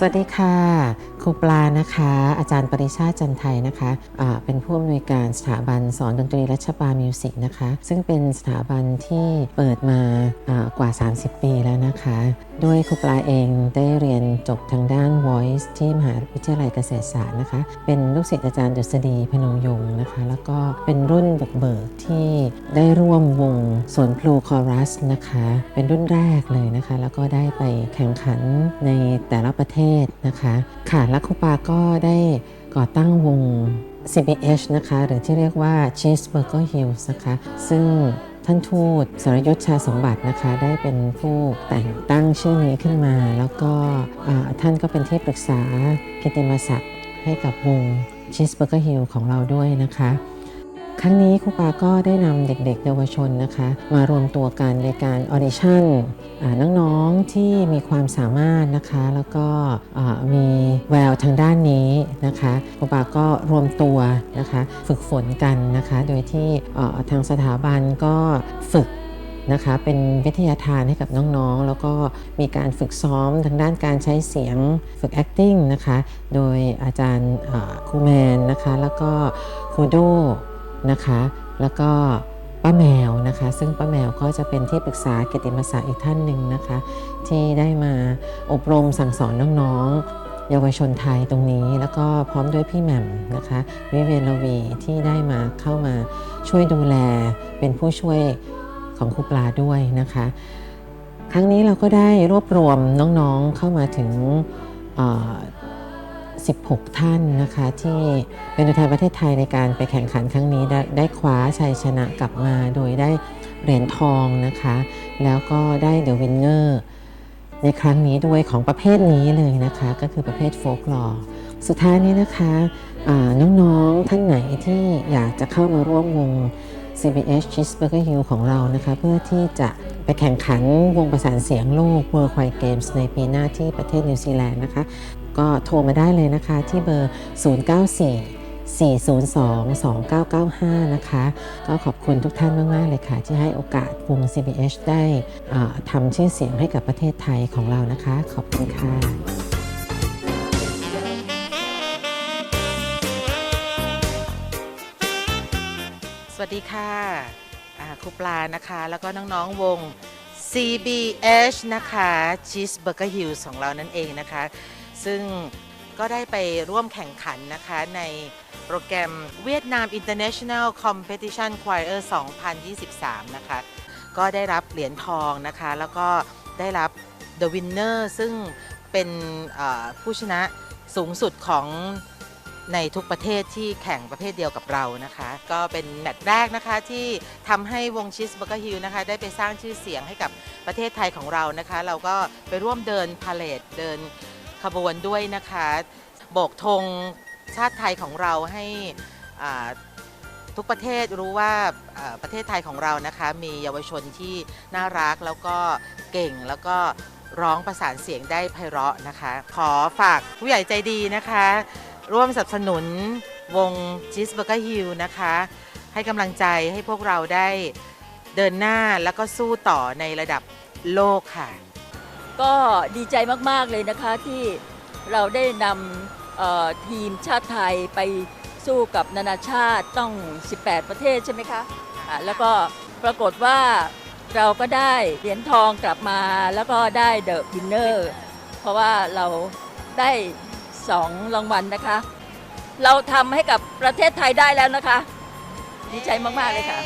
สวัสดีค่ะ ครูปลานะคะ อาจารย์ปริชาติจันไทยนะคะะเป็นผู้อำนวยการสถาบันสอนดนตรีรัชบาลมิวสิกนะคะ ซึ่งเป็นสถาบันที่เปิดมาอ่ากว่า 30 ปีแล้วนะคะ ด้วยครูปลาเองได้เรียนจบทางด้าน Voice ที่มหาวิทยาลัยเกษตรศาสตร์นะคะ เป็นลูกศิษย์อาจารย์ดุษฎีพนมยงค์นะคะ แล้วก็เป็นรุ่นบุกเบิกที่ได้ร่วมวงสวนพลูคอรัสนะคะ เป็นรุ่นแรกเลยนะคะ แล้วก็ได้ไปแข่งขันในแต่ละประเทศนะคะ ค่ะ และครูปาก็ได้ก่อตั้งวง CBH นะคะ หรือที่เรียกว่า Cheeseburger Hills นะคะ ซึ่ง ท่านทูตสรยุทธชาสมบัตินะคะ ได้เป็นผู้แต่งตั้งชื่อนี้ขึ้นมา แล้วก็ท่านก็เป็นที่ปรึกษากิติมศักดิ์ให้กับวงชิสเบอร์เกอร์ฮิลของเราด้วยนะคะ ครั้งนี้ครูปาก็ได้นำเด็กๆ เยาวชนนะคะ มารวมตัวกันในการออดิชั่นน้องๆที่มีความสามารถนะคะ แล้วก็มีแววทางด้านนี้นะคะครูปาก็รวมตัวนะคะ ฝึกฝนกันนะคะ โดยที่ทางสถาบันก็ฝึกนะคะเป็นวิทยาทานให้กับน้องๆ แล้วก็มีการฝึกซ้อมทางด้านการใช้เสียงฝึก acting นะคะ โดยอาจารย์ครูแมนนะคะ แล้วก็ครูโด นะคะ แล้วก็ป้าแมวนะคะ ซึ่งป้าแมวก็จะเป็นที่ปรึกษาเกติมศักดิ์อีกท่านหนึ่งนะคะ ที่ได้มาอบรมสั่งสอนน้องๆ เยาวชนไทยตรงนี้ แล้วก็พร้อมด้วยพี่แหม่มนะคะวิเวียนลวีที่ได้มาเข้ามาช่วยดูแลเป็นผู้ช่วยของครูปลาด้วยนะคะ ครั้งนี้เราก็ได้รวบรวมน้องๆเข้ามาถึงอ่อ 16 ท่านนะคะที่เป็นตัวแทนประเทศไทยในการไปแข่งขันครั้งนี้ได้ไดคว้าชัยชนะกลับมา โดยได้เหรียญทองนะคะ แล้วก็ได้เดอะวินเนอร์ในครั้งนี้ด้วยของประเภทนี้เลยนะคะ ก็คือประเภทโฟกลอร์สุดท้ายนี้นะคะน้องๆท่านไหนที่อยากจะเข้ามาร่วมวง CBS Cheeseburger Hill ของเรานะคะเพื่อที่จะไปแข่งขันวงประสานเสียงโลก World Choir Games ในปีหน้าที่ประเทศนิวซีแลนด์นะคะ ก็โทรมาได้เลยนะคะที่เบอร์ 094 402 2995 นะคะ ก็ขอบคุณทุกท่านมาก ๆ เลยค่ะ ที่ให้โอกาสวง CBH ได้ทำชื่อเสียงให้กับประเทศไทยของเรานะคะ ขอบคุณค่ะ วัสดีค่ะครูปลานะคะ แล้วก็น้องๆวง CBH นะคะ Cheeseburger Hills ของเรานั่นเองนะคะ ซึ่งก็ได้ไปร่วมแข่งขันนะคะในโปรแกรมเวียดนาม International Competition Choir 2023 นะคะ ก็ได้รับเหรียญทองนะคะ แล้วก็ได้รับ The Winner ซึ่งเป็นผู้ชนะสูงสุดของ ในทุกประเทศที่แข่งประเภทเดียวกับเรานะคะ ก็เป็นแมตช์แรกนะคะที่ทำให้วงชิสเบอร์เกอร์ฮิลนะคะได้ไปสร้างชื่อเสียงให้กับประเทศไทยของเรานะคะ เราก็ไปร่วมเดินพาเลทเดินขบวนด้วยนะคะโบกธงชาติไทยของเราให้ทุกประเทศรู้ว่าประเทศไทยของเรานะคะ มีเยาวชนที่น่ารักแล้วก็เก่งแล้วก็ร้องประสานเสียงได้ไพเราะนะคะ ขอฝากผู้ใหญ่ใจดีนะคะ ร่วมสนับสนุนวง Cheeseburger Hill นะคะ ให้กำลังใจให้พวกเราได้เดินหน้าแล้วก็สู้ต่อในระดับโลกค่ะ ก็ดีใจมาก ๆ เลยนะคะที่เราได้นำทีมชาติไทยไปสู้กับนานาชาติต้อง 18 ประเทศใช่ไหมคะะแล้วก็ปรากฏว่าเราก็ได้เหรียญทองกลับมาแล้วก็ได้เดอะวินเนอร์เพราะว่าเราได้ สองรางวัลนะคะ เราทำให้กับประเทศไทยได้แล้วนะคะ ดีใจมาก ๆ เลยค่ะ